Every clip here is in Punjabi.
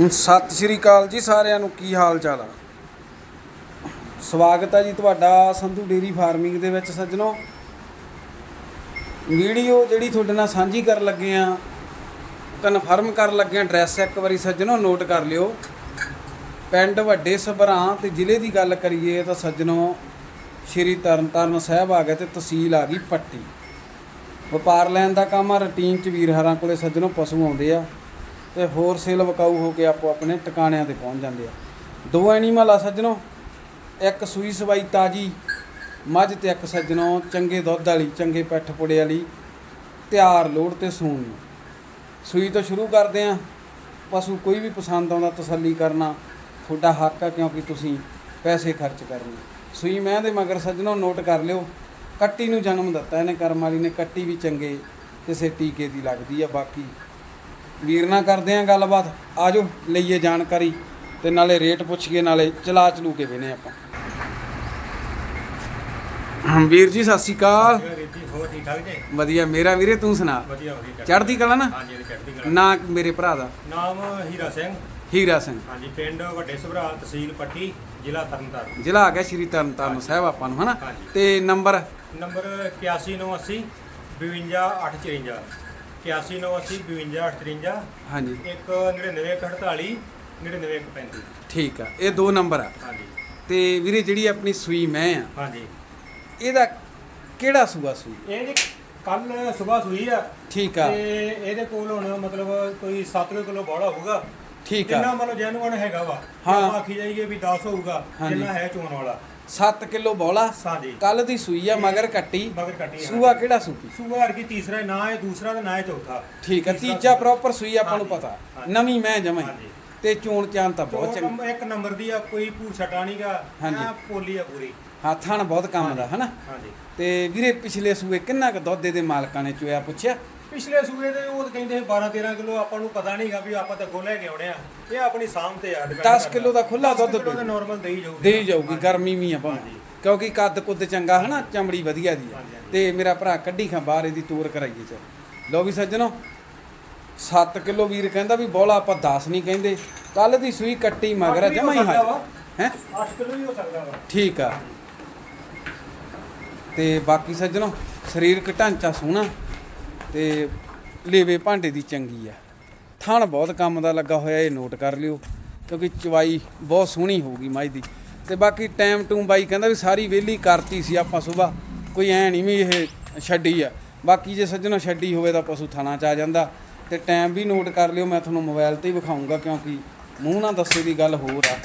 ਸਤਿ ਸ਼੍ਰੀ ਅਕਾਲ ਜੀ ਸਾਰਿਆਂ ਨੂੰ, ਕੀ ਹਾਲ ਚਾਲ ਆ? ਸਵਾਗਤ ਹੈ ਜੀ ਤੁਹਾਡਾ ਸੰਧੂ ਡੇਰੀ ਫਾਰਮਿੰਗ ਦੇ ਵਿੱਚ ਸੱਜਣੋ। ਵੀਡੀਓ ਜਿਹੜੀ ਤੁਹਾਡੇ ਨਾਲ ਸਾਂਝੀ ਕਰਨ ਲੱਗੇ ਆ ਕਨਫਰਮ ਕਰਨ ਲੱਗੇ ਆ ਐਡਰੈਸ ਇੱਕ ਵਾਰੀ ਸੱਜਣੋ ਨੋਟ ਕਰ ਲਿਓ। ਪਿੰਡ ਵੱਡੇ ਸਭਰਾਂ ਤੇ ਜ਼ਿਲ੍ਹੇ ਦੀ ਗੱਲ ਕਰੀਏ ਤਾਂ ਸੱਜਣੋ, ਸ਼੍ਰੀ ਤਰਨਤਾਰਨ ਸਾਹਿਬ ਆ ਗਿਆ ਤੇ ਤਹਿਸੀਲ ਆ ਗਈ ਪੱਟੀ। ਵਪਾਰ ਲੈਣ ਦਾ ਕੰਮ ਆ ਰੂਟੀਨ ਚ ਵੀਰ ਹਰਾਂ ਕੋਲੇ ਸੱਜਣੋ ਪਸ਼ੂ ਆਉਂਦੇ ਆ। ਤੇ ਹੋਰ ਸੇਲ ਵਕਾਊ ਹੋ ਕੇ ਆਪੋ ਆਪਣੇ ਟਿਕਾਣਿਆਂ ਤੇ ਪਹੁੰਚ ਜਾਂਦੇ ਆ। ਦੋ ਐਨੀਮਲ ਆ ਸੱਜਣੋ, ਇੱਕ ਸੂਈ ਸਵਾਈ ਤਾਜੀ, ਮੱਝ ਤੇ ਇੱਕ ਸੱਜਣੋ, ਚੰਗੇ ਦੁੱਧ ਵਾਲੀ, ਚੰਗੇ ਪਿੱਠ ਪੁੜੇ ਵਾਲੀ, ਤਿਆਰ ਲੋੜ ਤੇ ਸੂਣ ਨੂੰ। ਸੂਈ ਤੋਂ ਸ਼ੁਰੂ ਕਰਦੇ ਆ, ਪਸ਼ੂ ਕੋਈ ਵੀ ਪਸੰਦ ਆਉਂਦਾ ਤਸੱਲੀ ਕਰਨਾ, ਤੁਹਾਡਾ ਹੱਕ ਆ ਕਿਉਂਕਿ ਤੁਸੀਂ ਪੈਸੇ ਖਰਚ ਕਰਨੇ। ਸੂਈ ਮੈਂ ਦੇ ਮਗਰ ਸੱਜਣੋ, ਨੋਟ ਕਰ ਲਿਓ, ਕੱਟੀ ਨੂੰ ਜਨਮ ਦਿੱਤਾ, ਇਹਨੇ ਕਰਮ ਵਾਲੀ ਨੇ, ਕੱਟੀ ਵੀ ਚੰਗੇ, ਕਿਸੇ ਟੀਕੇ ਦੀ ਲੱਗਦੀ ਆ, ਬਾਕੀ ਵੀਰ ਨਾਲ ਕਰਦੇ ਆ ਗੱਲਬਾਤ। ਆਜੋ ਲਈਏ ਜਾਣਕਾਰੀ ਤੇ ਨਾਲੇ ਰੇਟ ਪੁੱਛੀਏ ਨਾਲੇ ਚਲਾ ਚਲੂ ਕੇ ਵੇਨੇ ਆਪਾਂ। ਵੀਰ ਜੀ ਸਤਿ ਸ਼੍ਰੀ ਅਕਾਲ। ਜੀ ਹੋਰ ਠੀਕ ਠਾਕ ਜੀ? ਵਧੀਆ ਮੇਰਾ ਵੀਰੇ ਤੂੰ ਸੁਣਾ? ਵਧੀਆ ਵਧੀਆ ਚੜ੍ਹਦੀ ਕਲਾ ਨਾ? ਹਾਂਜੀ ਜੀ ਚੜ੍ਹਦੀ ਕਲਾ। ਨਾਂ ਮੇਰੇ ਭਰਾ ਦਾ? ਨਾਮ ਹੀਰਾ ਸਿੰਘ। ਹੀਰਾ ਸਿੰਘ। ਹਾਂਜੀ ਪਿੰਡ ਵੱਡੇ ਸੁਭਰਾ ਤਹਿਸੀਲ ਪੱਟੀ ਜ਼ਿਲ੍ਹਾ ਤਰਨਤਾਰਨ। ਜ਼ਿਲ੍ਹਾ ਆ ਗਿਆ ਸ਼੍ਰੀ ਤਰਨਤਾਰਨ ਸਾਹਿਬ ਆਪਾਂ ਨੂੰ ਹਨਾ। ਤੇ ਨੰਬਰ? ਨੰਬਰ 8180 52854 8180 52854 ਹਾਂਜੀ। ਇੱਕ 9948 99135 ਠੀਕ ਆ ਇਹ ਦੋ ਨੰਬਰ ਆ। ਹਾਂਜੀ। ਤੇ ਵੀਰੇ ਜਿਹੜੀ ਆਪਣੀ ਸੂਈ ਮੈਂ ਆ ਹਾਂਜੀ। ਇਹਦਾ ਕਿਹੜਾ ਸੂਆ ਸੂਈ? ਇਹ ਜੀ ਕੱਲ ਸਵੇਰ ਸੂਈ ਆ। ਠੀਕ ਆ। ਤੇ ਇਹਦੇ ਕੋਲ ਹੁਣ ਮਤਲਬ ਕੋਈ 7 ਕਿਲੋ ਬੋਲਾ ਹੋਊਗਾ। ਠੀਕ ਜਿੰਨਾ ਆ ਮਤਲਬ ਜੈਨੂਅਨ ਹੈਗਾ ਵਾ ਹਾਂ। ਆਖੀ ਜਾਈਏ ਵੀ 10 ਹੋਊਗਾ। ਜਿੰਨਾ ਹੈ ਚੋਣ ਵਾਲਾ। 7 ਕਿਲੋ ਬੋਲਾ। ਹਾਂਜੀ। ਕੱਲ ਦੀ ਸੂਈ ਆ ਮਗਰ ਕੱਟੀ। ਮਗਰ ਕੱਟੀ ਸੂਆ ਕਿਹੜਾ ਸੂਪੀ ਸੂਆ ਕੀ ਤੀਸਰਾ ਹੈ, ਨਾ ਹੈ ਦੂਸਰਾ ਤੇ ਨਾ ਹੈ ਚੌਥਾ। ਠੀਕ ਤੀਸਰਾ ਤੀਜਾ ਪ੍ਰੋਪਰ ਸੂਈ ਆਪਾਂ ਨੂੰ ਪਤਾ। ਹਾਂਜੀ। ਨਵੀਂ ਮੈਂ ਜਮਾਈ। ਹਾਂਜੀ। ਤੇ ਚੋਣ ਚਾਨ ਤਾਂ ਬਹੁਤ ਚੰਗੀ। ਇੱਕ ਨੰਬਰ ਦੀ ਆ ਕੋਈ ਛਟਾ ਨਹੀਂਗਾ ਹਾਂਜੀ। ਪੋਲੀ ਆ ਪੂਰੀ। ਹੱਥਾਂ ਨਾਲ ਬਹੁਤ ਕੰਮ ਦਾ ਹਨਾ? ਹਾਂਜੀ। ਤੇ ਵੀਰੇ ਪਿਛਲੇ ਸੂਏ ਕਿੰਨਾ ਕੁ ਦੁੱਧ ਦੇ ਮਾਲਕਾਂ ਨੇ ਚੋਇਆ ਪੁੱਛਿਆ? ਪਿਛਲੇ ਸੂਏ ਦੇ ਉਹ ਤਾਂ ਕਹਿੰਦੇ 12 13 ਕਿਲੋ ਆਪਾਂ ਨੂੰ ਪਤਾ ਨਹੀਂਗਾ ਵੀ ਆਪਾਂ ਤਾਂ ਅੱਗੋਂ ਲੈ ਕੇ ਆਉਣੇ ਆ। ਇਹ ਆਪਣੀ ਸਾਂਭ ਤੇ ਆ depend 10 ਕਿਲੋ ਦਾ ਖੁੱਲਾ ਦੁੱਧ ਕਿਲੋ ਦਾ ਪੀ ਨਾਰਮਲ ਦੇਈ ਜਾਊਗੀ। ਦੇ ਜਾਊਗੀ ਗਰਮੀ ਵੀ ਆ ਭਾਵੇਂ। ਕਿਉਂਕਿ ਕੱਦ ਕੁੱਦ ਚੰਗਾ ਹਨਾ ਚਮੜੀ ਵਧੀਆ ਦੀ ਆ। ਤੇ ਮੇਰਾ ਭਰਾ ਕੱਢੀ ਖਾਂ ਬਾਹਰ ਇਹਦੀ ਤੋਰ ਕਰਾਈਏ ਚ ਲੋ ਵੀ ਸੱਜਣੋ 7 ਕਿਲੋ ਵੀਰ ਕਹਿੰਦਾ ਵੀ ਬੋਲਾ ਆਪਾਂ 10 ਨਹੀਂ ਕਹਿੰਦੇ। ਕੱਲ ਦੀ ਸੂਈ ਕੱਟੀ ਮਗਰ ਅੱਠ ਵੀ ਹੋ ਜਮਾ ਹੀ ਸਕਦਾ ਹਾਜ਼ਰ। ਵਾ। ਹੈ? 8 ਕਿਲੋ ਵੀ ਹੋ ਸਕਦਾ ਵਾ। ਠੀਕ ਆ। ਤੇ ਬਾਕੀ ਸੱਜਣੋ ਸਰੀਰਕ ਢਾਂਚਾ ਸੋਹਣਾ। ਤੇ ਲੇਵੇ ਭਾਂਡੇ ਦੀ ਚੰਗੀ ਆ। ਥਣ ਬਹੁਤ ਕੰਮ ਦਾ ਲੱਗਾ ਹੋਇਆ, ਇਹ ਨੋਟ ਕਰ ਲਿਓ, ਕਿਉਂਕਿ ਚਵਾਈ ਬਹੁਤ ਸੋਹਣੀ ਹੋਊਗੀ ਮੱਝ ਦੀ। ਤੇ ਬਾਕੀ ਟਾਈਮ ਟੂ ਬਾਈ ਕਹਿੰਦਾ ਵੀ ਸਾਰੀ ਵਿਹਲੀ ਕਰਤੀ ਸੀ ਆਪਾਂ ਸਵੇਰ ਕੋਈ ਐ ਨਹੀਂ ਵੀ ਇਹ ਛੱਡੀ ਆ। ਬਾਕੀ ਜੇ ਸੱਜਣੋ ਛੱਡੀ ਹੋਵੇ ਤਾਂ ਪਸ਼ੂ ਥਾਣਾ ਚ ਆ ਜਾਂਦਾ। ਤੇ ਟਾਈਮ ਵੀ ਨੋਟ ਕਰ ਲਿਓ, ਮੈਂ ਤੁਹਾਨੂੰ ਮੋਬਾਈਲ ਤੇ ਹੀ ਵਿਖਾਉਂਗਾ ਕਿਉਂਕਿ ਮੂੰਹ ਨਾਲ ਦੱਸੇ ਦੀ ਗੱਲ ਹੋਰ ਆ।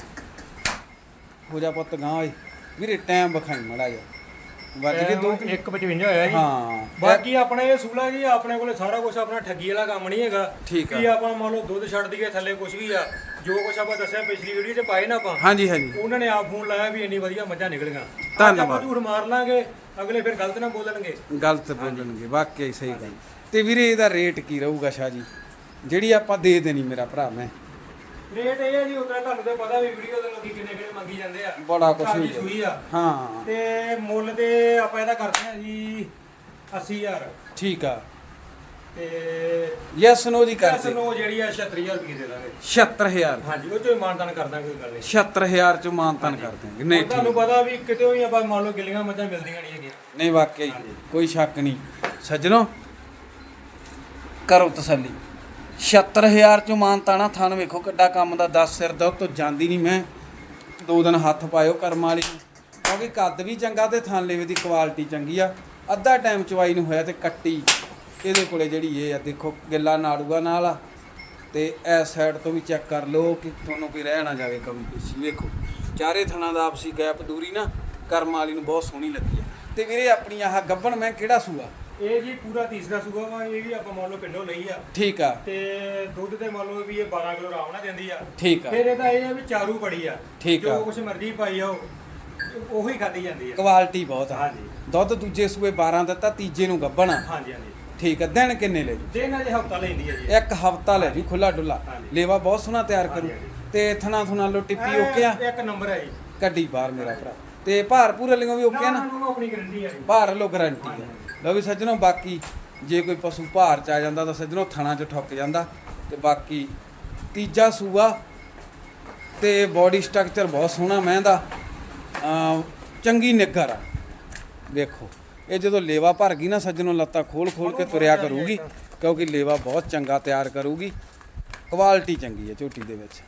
ਹੋ ਜਾ ਪੁੱਤ ਗਾਂ ਓਏ। ਵੀਰੇ ਟਾਈਮ ਵਿਖਾਈ ਮੜਾ ਜਾ ਵੱਜ ਕੇ ਦੋ 155 ਹੋਇਆ ਜੀ। ਹਾਂ ਬਾਕੀ ਆਪਣਾ ਇਹ ਸੂਲਾ ਜੀ ਆਪਣੇ ਕੋਲੇ ਸਾਰਾ ਕੁਝ ਆਪਣਾ ਠੱਗੀ ਵਾਲਾ ਕੰਮ ਨਹੀਂ ਹੈਗਾ। ਠੀਕ ਆ। ਵੀ ਆਪਾਂ ਮੰਨ ਲਓ ਦੁੱਧ ਛੱਡ ਦਈਏ ਥੱਲੇ ਕੁਝ ਵੀ ਆ ਜੋ ਕੁਝ ਆਪਾਂ ਦੱਸਿਆ ਪਿਛਲੀ ਵੀਡੀਓ 'ਚ ਪਾਏ ਨਾ ਆਪਾਂ ਹਾਂਜੀ ਹਾਂਜੀ। ਉਹਨਾਂ ਨੇ ਆਪ ਫੋਨ ਲਾਇਆ ਵੀ ਇੰਨੀ ਵਧੀਆ ਮੱਝਾਂ ਨਿਕਲੀਆਂ। ਧੰਨਵਾਦ। ਆਪਾਂ ਝੂਠ ਮਾਰ ਲਾਂਗੇ ਅਗਲੇ ਫਿਰ ਗਲਤ ਨਾ ਬੋਲਣਗੇ। ਗਲਤ ਬੋਲਣਗੇ ਵਾਕਿਆ ਹੀ ਸਹੀ ਗੱਲ। ਤੇ ਵੀਰੇ ਇਹਦਾ ਰੇਟ ਕੀ ਰਹੂਗਾ ਸ਼ਾਹ ਜੀ? ਜਿਹੜੀ ਆਪਾਂ ਦੇ ਦੇਣੀ ਮੇਰਾ ਭਰਾ ਮੈਂ। ਰੇਟ ਇਹ ਹੈ ਜੀ ਉਤਰਾ ਤੁਹਾਨੂੰ ਤਾਂ ਪਤਾ ਵੀ ਵੀਡੀਓ ਦੇ ਲੋਕੀ ਕਿੰਨੇ ਕਿੰਨੇ ਮੰਗੀ ਜਾਂਦੇ ਆ। ਬੜਾ ਕੁਛ ਘਰ ਦੀ ਹੋਈ। ਸੂਈ ਆ। ਹਾਂ। ਤੇ ਮੁੱਲ ਤੇ ਆਪਾਂ ਇਹਦਾ ਕਰਦੇ ਆ ਜੀ 80000 ਠੀਕ ਆ। ਤੇ ਯੈਸ ਨੋ ਜੀ ਇਸ ਕਰਦੇ ਨੂੰ ਜਿਹੜੀ ਆ 36000 ਰੁਪਏ ਦੇ ਦਾਂਗੇ। 76000 ਹਾਂਜੀ ਉਹ ਚੋਂ ਇਮਾਨਦਾਨ ਕਰਦਾ ਕੋਈ ਗੱਲ ਨਹੀਂ। 76000 ਚ ਮਾਨਤਨ ਕਰ ਦਿਆਂਗੇ। ਨਹੀਂ ਹੁਣ ਤੁਹਾਨੂੰ ਠੀਕ ਪਤਾ ਵੀ ਕਿਤੇ ਵੀ ਆਪਾਂ ਮੰਨ ਲਓ ਗਿੱਲੀਆਂ ਮੱਝਾਂ ਮਿਲਦੀਆਂ ਨਹੀਂ ਹੈਗੀਆਂ। ਨਹੀਂ ਵਾਕਿਆ ਹੀ ਕੋਈ ਸ਼ੱਕ ਨਹੀਂ। ਸੱਜਣੋ ਕਰੋ ਤਸੱਲੀ। 76000 ਚ ਮਾਨਤਾਣਾ ਥਣ ਵੇਖੋ ਕਿੱਡਾ ਕੰਮ ਦਾ 10 ਸਿਰ ਦਾ ਤੋਂ ਜਾਂਦੀ ਨਹੀਂ ਮੈਂ। ਦੋ ਦਿਨ ਹੱਥ ਪਾਇਓ ਕਰਮ ਵਾਲੀ ਨੂੰ। ਕਿਉਂਕਿ ਕੱਦ ਵੀ ਚੰਗਾ ਤੇ ਥਣ ਲੇਵੇ ਦੀ ਕੁਆਲਿਟੀ ਚੰਗੀ ਆ। ਅੱਧਾ ਟਾਈਮ ਚਵਾਈ ਨੂੰ ਹੋਇਆ ਤੇ ਕੱਟੀ। ਇਹਦੇ ਕੋਲੇ ਜਿਹੜੀ ਇਹ ਆ ਦੇਖੋ ਗਿੱਲਾ ਨਾੜੂਗਾ ਨਾਲ ਆ। ਤੇ ਇਸ ਸਾਈਡ ਤੋਂ ਵੀ ਚੈੱਕ ਕਰ ਲਓ ਕਿ ਤੁਹਾਨੂੰ ਕੋਈ ਰਹਿ ਨਾ ਜਾਵੇ ਕਮੀ ਪੇਸ਼ੀ। ਵੇਖੋ ਚਾਰੇ ਥਣਾ ਦਾ ਆਪਸੀ ਗੈਪ ਦੂਰੀ ਨਾ ਕਰਮ ਵਾਲੀ ਨੂੰ ਬਹੁਤ ਸੋਹਣੀ ਲੱਗੀ ਆ। ਤੇ ਵੀਰੇ ਆਪਣੀ ਆਹ ਗੱਬਣ ਮੈਂ ਕਿਹੜਾ ਸੂਆ? ਇਹ ਜੀ ਪੂਰਾ ਤੀਸਰਾ ਸੂਆ ਵਾ ਇਹ ਵੀ ਆਪਾਂ ਮੰਨ ਲਓ ਪਿੰਡੋਂ ਲਈ ਆ। ਠੀਕ ਆ। ਤੇ ਦੁੱਧ ਤੇ ਮੰਨ ਲਓ ਵੀ ਇਹ 12 ਕਿਲੋ ਆਰਾਮ ਨਾਲ ਦਿੰਦੀ ਆ। ਠੀਕ ਆ। ਫਿਰ ਇਹਦਾ ਇਹ ਆ ਵੀ ਚਾਰੂ ਬੜੀ ਆ। ਠੀਕ ਆ। ਜੋ ਕੁਛ ਮਰਜ਼ੀ ਪਾਈ ਆ ਉਹ ਖਾਦੀ ਜਾਂਦੀ ਆ ਕੁਆਲਿਟੀ ਬਹੁਤ ਆ। ਹਾਂਜੀ। ਦੁੱਧ ਦੂਜੇ ਸੂਏ 12 ਦਿੱਤਾ ਤੀਜੇ ਨੂੰ ਗੱਬਣ ਆ। ਹਾਂਜੀ ਹਾਂਜੀ। ਠੀਕ ਆ ਦਿਨ ਕਿੰਨੇ ਲੈ ਜੂ? ਦਿਨ ਅਜੇ ਹਫਤਾ ਲੈਂਦੀ ਆ ਜੀ। ਇੱਕ ਹਫਤਾ ਲੈ ਜੂ ਖੁੱਲਾ ਡੁੱਲਾ ਹਾਂਜੀ। ਲੇਵਾ ਬਹੁਤ ਸੋਹਣਾ ਤਿਆਰ ਕਰੂ। ਹਾਂਜੀ। ਤੇ ਥਣਾ ਥੁਣਾ ਲੋ ਟਿੱਪੀ ਓਕੇ ਆ? ਇੱਕ ਨੰਬਰ ਹੈ ਜੀ। ਕੱਢੀ ਬਾਹਰ ਮੇਰਾ ਭਰਾ। ਤੇ ਭਾਰ ਪੂਰੇ ਲਿਓ ਵੀ ਓਕੇ ਆ ਨਾ? ਨਾ ਆਪਣੀ ਗਰੰਟੀ ਹੈ ਜੀ। ਭਾਰ ਲੋ ਗਾਰੰਟੀ ਆ। ਲਓ ਵੀ ਸੱਜਣੋ ਬਾਕੀ ਜੇ ਕੋਈ ਪਸ਼ੂ ਭਾਰ ਚ ਆ ਜਾਂਦਾ ਤਾਂ ਸੱਜਣੋ ਥਣਾ ਚ ਠੁੱਕ ਜਾਂਦਾ। ਤੇ ਬਾਕੀ ਤੀਜਾ ਸੂਆ ਤੇ ਬਾਡੀ ਸਟਰਕਚਰ ਬਹੁਤ ਸੋਹਣਾ ਮੈਂ ਦਾ ਅਮ ਚੰਗੀ ਨਿੱਗਰ ਆ। ਵੇਖੋ, ਇਹ ਜਦੋਂ ਲੇਵਾ ਭਰ ਗਈ ਨਾ, ਸੱਜਣੋਂ ਲੱਤਾਂ ਖੋਲ ਖੋਲ ਕੇ ਤੁਰਿਆ ਕਰੂਗੀ, ਕਿਉਂਕਿ ਲੇਵਾ ਬਹੁਤ ਚੰਗਾ ਤਿਆਰ ਕਰੂਗੀ। ਕੁਆਲਿਟੀ ਚੰਗੀ ਹੈ ਝੋਟੀ ਦੇ ਵਿੱਚ।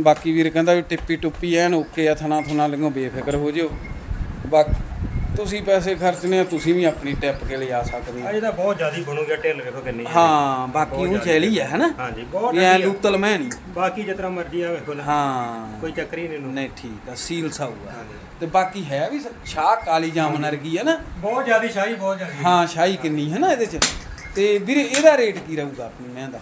ਬਾਕੀ ਵੀਰ ਕਹਿੰਦਾ ਵੀ ਟਿੱਪੀ ਟੁੱਪੀ ਐਨ ਓਕੇ ਆ ਥਣਾ ਥੁਣਾ ਲਿਓ ਬੇਫਿਕਰ ਹੋ ਜਿਓ। ਬਾਕੀ ਤੁਸੀਂ ਪੈਸੇ ਖਰਚਨੇ ਆ ਤੁਸੀਂ ਵੀ ਆਪਣੀ ਟਿਪ ਕੇ ਲਿਆ ਸਕਦੇ ਆ ਅਜੇ ਤਾਂ ਬਹੁਤ ਜ਼ਿਆਦੀ ਬਣੂਗਾ ਢਿੱਲ ਵੇਖੋ ਕਿੰਨੀ ਹੈ। ਹਾਂ ਬਾਕੀ ਉਹ ਚੈਲੀ ਹੈ ਹਨਾ? ਹਾਂਜੀ ਬਹੁਤ ਵੀ ਐ। ਲੂਤਲ ਮੈਂ ਨਹੀਂ। ਬਾਕੀ ਜਿਤਨਾ ਮਰਜ਼ੀ ਆ ਵੇਖੋ ਲੈ। ਹਾਂ। ਕੋਈ ਚੱਕਰ ਹੀ ਨਹੀਂ ਇਹਨੂੰ। ਨਹੀਂ ਠੀਕ ਆ ਸੀਲ ਸਾਊ ਆ। ਹਾਂਜੀ। ਤੇ ਬਾਕੀ ਹੈ ਵੀ ਛਾਹ ਕਾਲੀ ਜਾਮਨ ਵਰਗੀ ਹੈ ਨਾ? ਬਹੁਤ ਜ਼ਿਆਦੀ ਸ਼ਾਹੀ ਬਹੁਤ ਜ਼ਿਆਦੀ। ਹਾਂ ਸ਼ਾਹੀ ਕਿੰਨੀ ਹੈ ਨਾ ਇਹਦੇ ਚ? ਤੇ ਵੀਰੇ ਇਹਦਾ ਰੇਟ ਕੀ ਰਹੂਗਾ ਆਪਣੀ ਮੈਂ ਦਾ?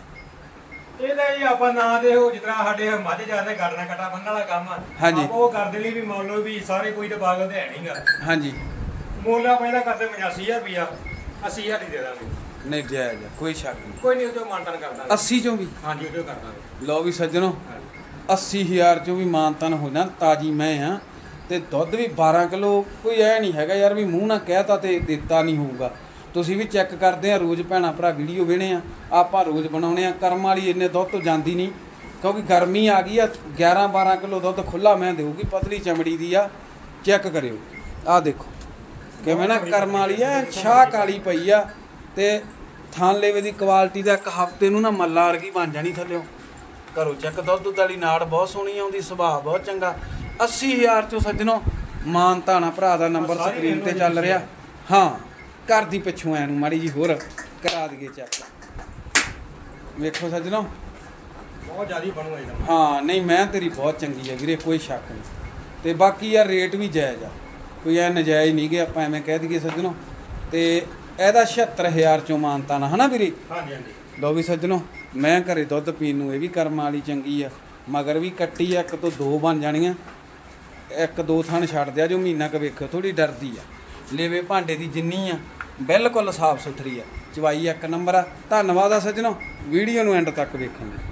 ਇਹਦਾ ਹੀ ਆਪਾਂ ਨਾ ਦੇ ਉਹ ਜਿਤਨਾ ਸਾਡੇ ਮੱਝ ਜਾਂਦੇ ਗੜਨਾ ਕਟਾ ਬੰਨਣ ਵਾਲਾ ਕੰਮ ਆ। ਹਾਂਜੀ। ਆਪਾਂ ਉਹ ਕਰਦੇ ਲਈ ਵੀ ਮੰਨ ਲਓ ਵੀ ਸਾਰੇ ਕੋਈ ਤਾਂ ਪਾਗਲ ਤੇ ਹੈ ਨਹੀਂਗਾ ਹਾਂਜੀ। ਮੁੱਲ ਇਹਦਾ ਕਰਦੇ 85000 ਰੁਪਿਆ 80000 ਹੀ ਦੇ ਦਾਂਗੇ। ਨਹੀਂ ਜਾਇਜ਼ ਆ, ਕੋਈ ਸ਼ੱਕ ਨਹੀਂ। ਕੋਈ ਨਹੀਂ ਉਹ ਤੋਂ ਮਾਨਤਨ ਕਰ ਦਾਂਗੇ। 80 ਚੋਂ ਵੀ? ਹਾਂਜੀ ਉਹ ਤੋਂ ਕਰ ਦਾਂਗੇ। ਲਓ ਵੀ ਸੱਜਣੋ ਹਾਂਜੀ। 80000 ਚੋਂ ਵੀ ਮਾਨਤਨ ਹੋ ਜਾਣ ਤਾਜੀ ਮੈਂ ਆ ਤੇ ਦੁੱਧ ਵੀ 12 ਕਿਲੋ ਕੋਈ ਐ ਨਹੀਂ ਹੈਗਾ ਯਾਰ ਵੀ ਮੂੰਹ ਨਾਲ ਕਹਿਤਾ ਤੇ ਦਿੱਤਾ ਨਹੀਂ ਹੋਊਗਾ। ਤੁਸੀਂ ਵੀ ਚੈੱਕ ਕਰਦੇ ਆ ਰੋਜ਼ ਭੈਣਾ ਭਰਾ ਵੀਡੀਓ ਵੇਣੇ ਆ ਆਪਾਂ ਰੋਜ਼ ਬਣਾਉਣੇ ਆ ਕਰਮ ਵਾਲੀ ਇੰਨੇ ਦੁੱਧ ਤੋਂ ਜਾਂਦੀ ਨਹੀਂ ਕਿਉਂਕਿ ਗਰਮੀ ਆ ਗਈ ਆ 11 12 ਕਿਲੋ ਦੁੱਧ ਖੁੱਲਾ ਮੈਂ ਦੇਊਗੀ ਪਤਲੀ ਚਮੜੀ ਦੀ ਆ ਚੈੱਕ ਕਰਿਓ। ਆ ਦੇਖੋ। ਕਿਵੇਂ ਨਾ ਕਰਮ ਵਾਲੀ ਆ ਛਾਹ ਕਾਲੀ ਪਈ ਆ ਤੇ ਥਾਂ ਲੇਵੇ ਦੀ ਕੁਆਲਿਟੀ ਦਾ ਇੱਕ ਹਫ਼ਤੇ ਨੂੰ ਨਾ ਮੱਲਾ ਵਰਗੀ ਬਣ ਜਾਣੀ ਥੱਲਿਓ। ਘਰੋਂ ਚੱਕ ਦੁੱਧ ਦੁੱਧ ਵਾਲੀ ਨਾੜ ਬਹੁਤ ਸੋਹਣੀ ਆਉਂਦੀ ਸੁਭਾਅ ਬਹੁਤ ਚੰਗਾ। 80000 ਚੋਂ ਸੱਜਣੋ ਮਾਨ ਤਾਣਾ ਭਰਾ ਦਾ ਨੰਬਰ ਸਕਰੀਨ ਤੇ ਚੱਲ ਰਿਹਾ। ਹਾਂ ਘਰ ਦੀ ਪਿੱਛੋਂ ਐ ਨੂੰ ਮਾੜੀ ਜੀ ਹੋਰ ਕਰਾ ਦਈਏ ਚੈੱਕ ਵੇਖੋ ਸੱਜਣੋ। ਬਹੁਤ ਜ਼ਿਆਦੀ ਬਣੂਗਾ ਇਹਦਾ। ਹਾਂ ਨਹੀਂ ਮੈਂ ਤੇਰੀ ਬਹੁਤ ਚੰਗੀ ਹੈ ਵੀਰੇ ਕੋਈ ਸ਼ੱਕ ਨਹੀਂ। ਤੇ ਬਾਕੀ ਯਾਰ ਰੇਟ ਵੀ ਜਾਇਜ਼ ਆ। ਕੋਈ ਐ ਨਜਾਇਜ਼ ਨਹੀਂ ਕਿ ਆਪਾਂ ਐਵੇਂ ਕਹਿ ਦਈਏ ਸੱਜਣੋ। ਤੇ ਇਹਦਾ 76000 ਚੋਂ ਮਾਨਤਾ ਨਾ ਹਨਾ ਵੀਰੇ? ਹਾਂਜੀ ਹਾਂਜੀ। ਲਓ ਵੀ ਸੱਜਣੋ ਮੈਂ ਘਰੇ ਦੁੱਧ ਪੀਣ ਨੂੰ ਇਹ ਵੀ ਕਰਮ ਵਾਲੀ ਚੰਗੀ ਆ ਮਗਰ ਵੀ ਕੱਟੀ ਆ ਇੱਕ ਤੋਂ ਦੋ ਬਣ ਜਾਣੀਆਂ। ਇੱਕ ਦੋ ਥਣ ਛੱਡ ਦਿਆ ਜੋ ਮਹੀਨਾ ਕ ਵੇਖੋ ਥੋੜੀ ਡਰਦੀ ਆ। ਲੇਵੇ ਭਾਂਡੇ ਦੀ ਜਿੰਨੀ ਆ ਬਿਲਕੁਲ ਸਾਫ਼ ਸੁਥਰੀ ਆ। ਚਵਾਈ ਇੱਕ ਨੰਬਰ ਆ। ਧੰਨਵਾਦ ਆ ਸੱਜਣੋ ਵੀਡੀਓ ਨੂੰ ਐਂਡ ਤੱਕ ਵੇਖਣ ਲਈ।